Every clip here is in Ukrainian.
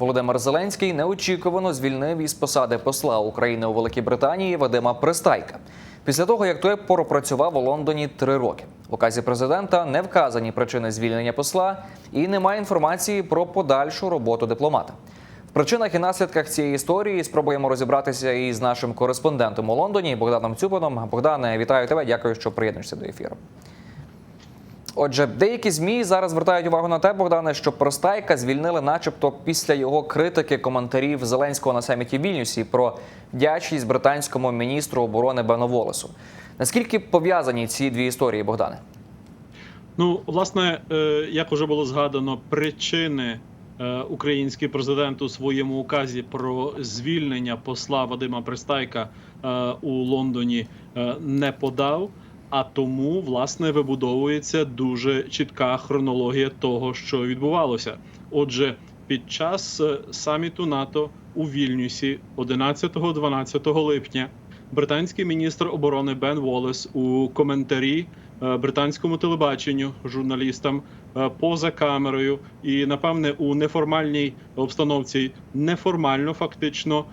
Володимир Зеленський неочікувано звільнив із посади посла України у Великій Британії Вадима Пристайка. Після того, як той пропрацював у Лондоні три роки. В указі президента не вказані причини звільнення посла і немає інформації про подальшу роботу дипломата. В причинах і наслідках цієї історії спробуємо розібратися із нашим кореспондентом у Лондоні Богданом Цюпином. Богдане, вітаю тебе. Дякую, що приєднуєшся до ефіру. Отже, деякі змі зараз звертають увагу на те, Богдане, що Простайка звільнили, начебто, після його критики коментарів Зеленського на саміті Вільнюсі про вдячність британському міністру оборони Бену Волесу. Наскільки пов'язані ці дві історії, Богдане? Ну, власне, е, як уже було згадано, причини е, український президент у своєму указі про звільнення посла Вадима Пристайка е, у Лондоні не подав. А тому власне вибудовується дуже чітка хронологія того, що відбувалося. Отже, під час е, саміту НАТО у Вільнюсі 11-12 липня британський міністр оборони Бен Волес у коментарі е, британському телебаченню журналістам е, поза камерою і напевне у неформальній обстановці неформально фактично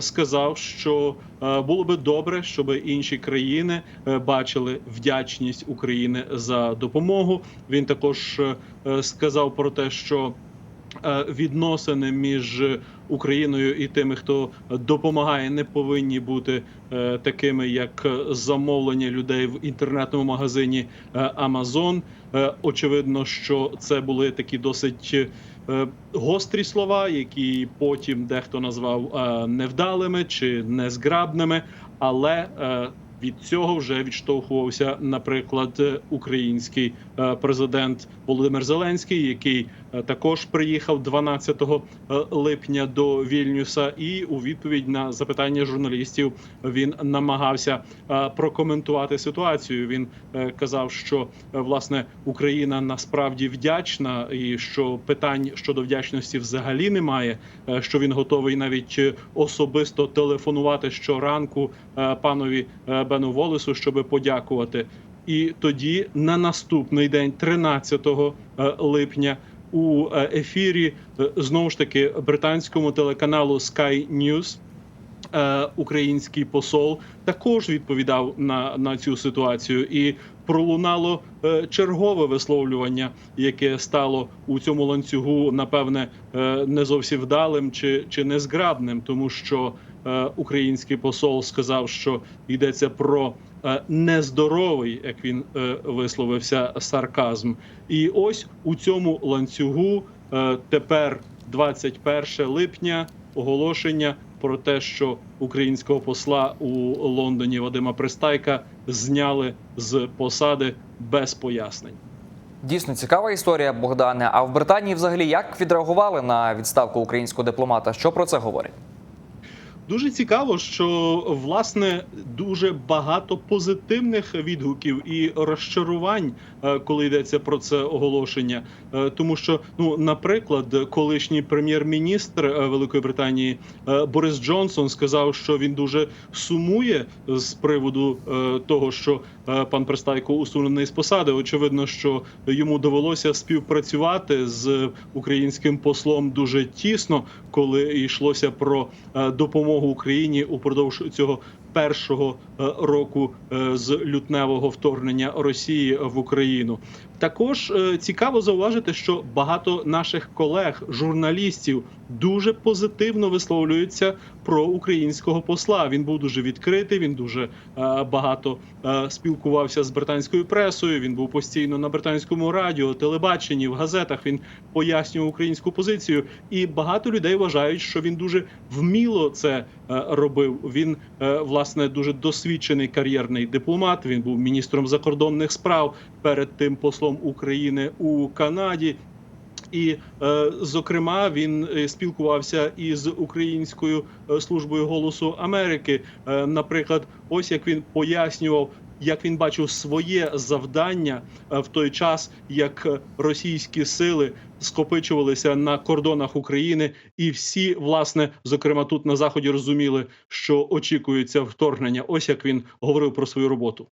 сказав, що е, було би добре, щоб інші країни е, бачили вдячність України за допомогу. Він також е, е, сказав про те, що е, відносини між Україною і тими, хто допомагає, не повинні бути е, такими, як замовлення людей в інтернетному магазині е, Amazon. Е, очевидно, що це були такі досить гострі слова, які потім дехто назвав невдалими чи незграбними, але від цього вже відштовхувався, наприклад, е, український е, президент Володимир Зеленський, який е, також приїхав 12 е, липня до Вільнюса, і у відповідь на запитання журналістів він намагався прокоментувати ситуацію. Він казав, що власне Україна насправді вдячна, і що питань щодо вдячності взагалі немає. Що він готовий навіть особисто телефонувати щоранку панові Бену Волесу, щоб подякувати. І тоді на наступний день, 13 е, липня, у е, ефірі е, знову ж таки британському телеканалу Sky News український посол також відповідав на, на цю ситуацію і пролунало чергове висловлювання, яке стало у цьому ланцюгу, напевне, не зовсім вдалим чи, чи незграбним, тому що український посол сказав, що йдеться про е, нездоровий, як він е, висловився, сарказм. І ось у цьому ланцюгу е, тепер 21 липня оголошення про те, що українського посла у Лондоні Вадима Пристайка зняли з посади без пояснень. Дійсно цікава історія, Богдане. А в Британії взагалі як відреагували на відставку українського дипломата? Що про це говорять? Дуже цікаво, що власне дуже багато позитивних відгуків і розчарувань, е, коли йдеться про це оголошення. Е, Тому що, ну, наприклад, колишній прем'єр-міністр е, Великої Британії Борис Джонсон сказав, що він дуже сумує з приводу того, що пан Пристайко усунений з посади. Очевидно, що йому довелося співпрацювати з українським послом дуже тісно, коли йшлося про е, допомогу Україні упродовж цього першого е, року е, з лютневого вторгнення Росії в Україну. Також е, цікаво зауважити, що багато наших колег, журналістів, дуже позитивно висловлюються про українського посла. Він був дуже відкритий. Він дуже багато спілкувався з британською пресою. Він був постійно на британському радіо, телебаченні, в газетах. Він пояснював українську позицію, і багато людей вважають, що він дуже вміло це робив. Він е, власне дуже досвідчений кар'єрний дипломат. Він був міністром закордонних справ перед тим послом України у Канаді. І, е, зокрема, він е, спілкувався із українською е, службою голосу Америки. Наприклад, ось як він пояснював, як він бачив своє завдання е, в той час, як е, російські сили скопичувалися на кордонах України, і всі, власне, зокрема, тут на заході розуміли, що очікується вторгнення. Ось як він говорив про свою роботу.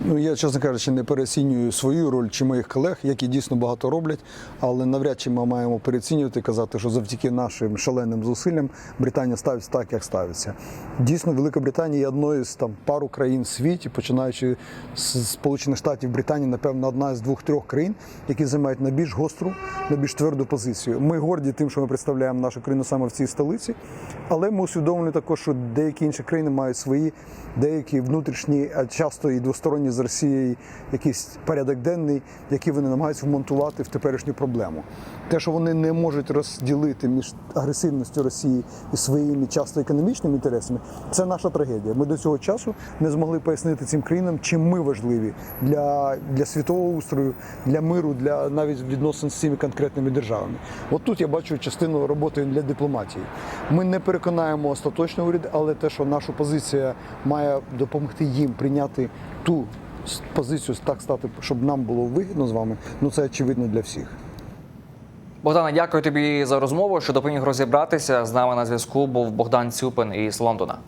Ну, я, чесно кажучи, не переоцінюю свою роль чи моїх колег, які дійсно багато роблять, але навряд чи ми маємо переоцінювати і казати, що завдяки нашим шаленим зусиллям Британія ставиться так, як ставиться. Дійсно, Велика Британія є одною з там пару країн в світі, починаючи з Сполучених Штатів Британії, напевно, одна з двох-трьох країн, які займають найбільш гостру, найбільш тверду позицію. Ми горді тим, що ми представляємо нашу країну саме в цій столиці, але ми усвідомлюємо також, що деякі інші країни мають свої деякі внутрішні, а часто і двосторонні з Росією якийсь порядок денний, який вони намагаються вмонтувати в теперішню проблему. Те, що вони не можуть розділити між агресивністю Росії і своїми часто економічними інтересами, це наша трагедія. Ми до цього часу не змогли пояснити цим країнам, чим ми важливі для, для світового устрою, для миру, для навіть відносин з цими конкретними державами. От тут я бачу частину роботи для дипломатії. Ми не переконаємо остаточно уряд, але те, що наша позиція має допомогти їм прийняти ту позицію так стати, щоб нам було вигідно з вами. Ну це очевидно для всіх. Богдане, дякую тобі за розмову, що допоміг розібратися. З нами на зв'язку був Богдан Цюпин із Лондона.